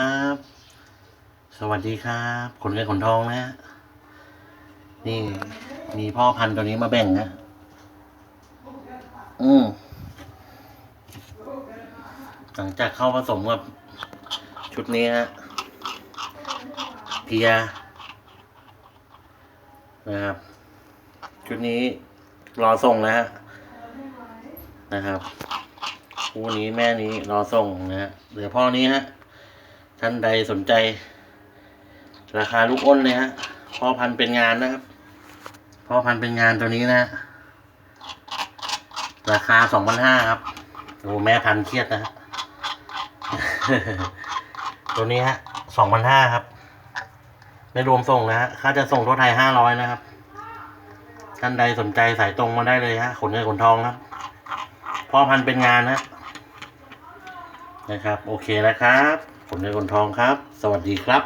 ครับสวัสดีครับขนเงินขนทองนะฮะนี่มีพ่อพันธุ์ตัวนี้มาแบ่งนะ อืมหลังจากเข้าผสมกับชุดนี้ฮะเพียนะครับ ชุดนี้รอส่งนะฮะนะครับคู่นี้แม่นี้รอส่งนะฮะเหลือพ่อนี้ฮะ ท่านใดสนใจ ราคาลูกอ้นเลยฮะพ่อพันธุ์เป็นงานนะครับพ่อพันธุ์เป็นงานตัวนี้นะฮะราคาสองพันห้าครับโอ้แม่พันเครียดนะฮะตัวนี้ฮะสองพันห้าครับ ไม่รวมส่งนะฮะค่าจะส่งทั่วไทยห้าร้อยนะครับ ท่านใดสนใจสายตรงมาได้เลยฮะขนเงินขนทองครับพ่อพันธุ์เป็นงานนะนะครับ โอเคแล้วครับ ผมในคนทองครับ สวัสดีครับ